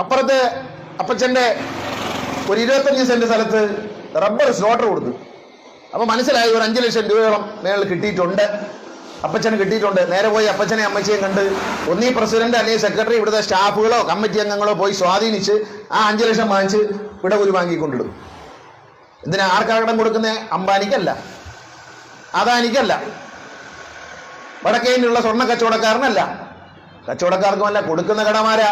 അപ്പുറത്ത് അപ്പച്ചന്റെ ഒരു ഇരുപത്തഞ്ച് സെന്റ് സ്ഥലത്ത് റബ്ബർ സ്ലോട്ടർ കൊടുത്തു. അപ്പൊ മനസ്സിലായി ഒരു അഞ്ചു ലക്ഷം രൂപയോളം മേളിൽ കിട്ടിയിട്ടുണ്ട്. അപ്പച്ചന് കിട്ടിയിട്ടുണ്ട്. നേരെ പോയി അപ്പച്ചനെ അമ്മച്ചയും കണ്ട് ഒന്നീ പ്രസിഡന്റ് അല്ലെങ്കിൽ സെക്രട്ടറി ഇവിടുത്തെ സ്റ്റാഫുകളോ കമ്മിറ്റി അംഗങ്ങളോ പോയി സ്വാധീനിച്ച് ആ അഞ്ചു ലക്ഷം വാങ്ങിച്ച് ഇവിടെ ഒരു വാങ്ങിക്കൊണ്ടിടും. ഇതിന് ആർക്കാകടം കൊടുക്കുന്നത് അംബാനിക്കല്ല. അദാനിക്കല്ല. വടക്കേനുള്ള സ്വർണ കച്ചവടക്കാരനല്ല കച്ചവടക്കാർക്കുമല്ല കൊടുക്കുന്ന കടമാരാ?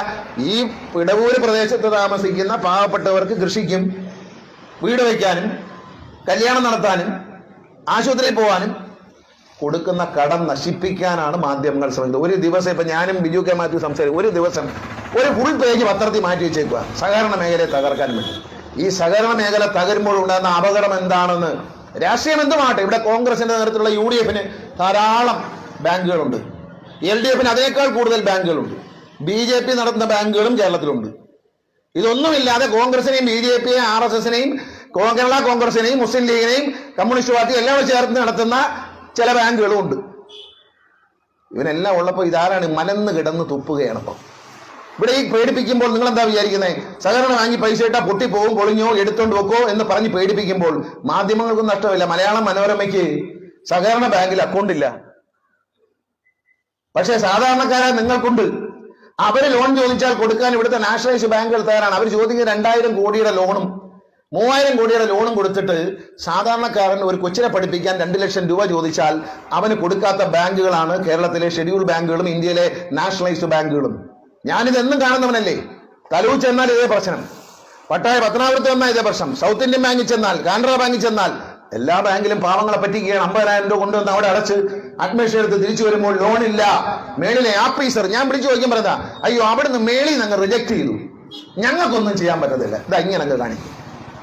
ഈ പിടവൂര് പ്രദേശത്ത് താമസിക്കുന്ന പാവപ്പെട്ടവർക്ക് കൃഷിക്കും വീട് വയ്ക്കാനും കല്യാണം നടത്താനും ആശുപത്രിയിൽ പോവാനും കൊടുക്കുന്ന കടം നശിപ്പിക്കാനാണ് മാധ്യമങ്ങൾ ശ്രമിക്കുന്നത്. ഒരു ദിവസം ഇപ്പൊ ഞാനും ബിജു കെ മാത്യു സംസാരിക്കും. ഒരു ദിവസം ഒരു ഫുൾ പേജ് പത്രത്തിൽ മാറ്റി വെച്ചേക്കുക സഹകരണ മേഖലയെ തകർക്കാൻ വേണ്ടി. ഈ സഹകരണ മേഖല തകരുമ്പോൾ ഉണ്ടാകുന്ന അപകടം എന്താണെന്ന് രാഷ്ട്രീയം എന്തുമാട്ടെ ഇവിടെ കോൺഗ്രസിന്റെ നേതൃത്വത്തിലുള്ള യു ഡി എഫിന് ധാരാളം ബാങ്കുകളുണ്ട്. എൽ ഡി എഫിന് അതേക്കാൾ കൂടുതൽ ബാങ്കുകളുണ്ട്. ബി ജെ പി നടത്തുന്ന ബാങ്കുകളും കേരളത്തിലുണ്ട്. ഇതൊന്നുമില്ലാതെ കോൺഗ്രസിനെയും ബി ജെ പിയെയും ആർ എസ് എസിനെയും കേരള കോൺഗ്രസിനെയും മുസ്ലിം ലീഗിനെയും കമ്മ്യൂണിസ്റ്റ് പാർട്ടി എല്ലാം ചേർത്ത് നടത്തുന്ന ചില ബാങ്കുകളും ഉണ്ട്. ഇവനെല്ലാം ഉള്ളപ്പോൾ ഇതാരാണ് മനന്ന് കിടന്ന് തുപ്പുകയാണ് ഇപ്പം. ഇവിടെ ഈ പേടിപ്പിക്കുമ്പോൾ നിങ്ങൾ എന്താ വിചാരിക്കുന്നത് സഹകരണം വാങ്ങി പൈസ ഇട്ടാൽ പൊട്ടിപ്പോവും പൊളിഞ്ഞോ എടുത്തോണ്ട് വെക്കോ എന്ന് പറഞ്ഞ് പേടിപ്പിക്കുമ്പോൾ മാധ്യമങ്ങൾക്കും നഷ്ടമില്ല. മലയാളം മനോരമയ്ക്ക് സഹകരണ ബാങ്കിൽ അക്കൗണ്ട് ഇല്ല. പക്ഷേ സാധാരണക്കാരായ നിങ്ങൾക്കുണ്ട്. അവർ ലോൺ ചോദിച്ചാൽ കൊടുക്കാൻ ഇവിടുത്തെ നാഷണലൈസ് ബാങ്കുകൾ തയ്യാറാണ്. അവർ ചോദിക്കുന്ന രണ്ടായിരം കോടിയുടെ ലോണും മൂവായിരം കോടിയുടെ ലോണും കൊടുത്തിട്ട് സാധാരണക്കാരൻ ഒരു കൊച്ചിനെ പഠിപ്പിക്കാൻ രണ്ട് ലക്ഷം രൂപ ചോദിച്ചാൽ അവന് കൊടുക്കാത്ത ബാങ്കുകളാണ് കേരളത്തിലെ ഷെഡ്യൂൾ ബാങ്കുകളും ഇന്ത്യയിലെ നാഷണലൈസ്ഡ് ബാങ്കുകളും. ഞാനിത് എന്നും കാണുന്നവനല്ലേ. തലൂർ ചെന്നാൽ ഇതേ പ്രശ്നം. പട്ടായ പത്തനാപുരത്ത് വന്നാൽ ഇതേ പ്രശ്നം. സൗത്ത് ഇന്ത്യൻ ബാങ്കിൽ ചെന്നാൽ കാനറ ബാങ്കിൽ ചെന്നാൽ എല്ലാ ബാങ്കിലും പാവങ്ങളെ പറ്റിക്കുകയാണ്. അമ്പതിനായിരം രൂപ കൊണ്ടുവന്ന് അവിടെ അടച്ച് അഡ്മിഷൻ എടുത്ത് തിരിച്ചു വരുമ്പോൾ ലോൺ ഇല്ല മേളിലെ ആപ്പീസർ ഞാൻ പിടിച്ചു ചോദിക്കാൻ പറഞ്ഞതാ അയ്യോ അവിടുന്ന് മേളിൽ നിന്ന് റിജക്ട് ചെയ്തു. ഞങ്ങൾക്കൊന്നും ചെയ്യാൻ പറ്റത്തില്ല. ഇതാ ഇങ്ങനെ കാണിക്കും.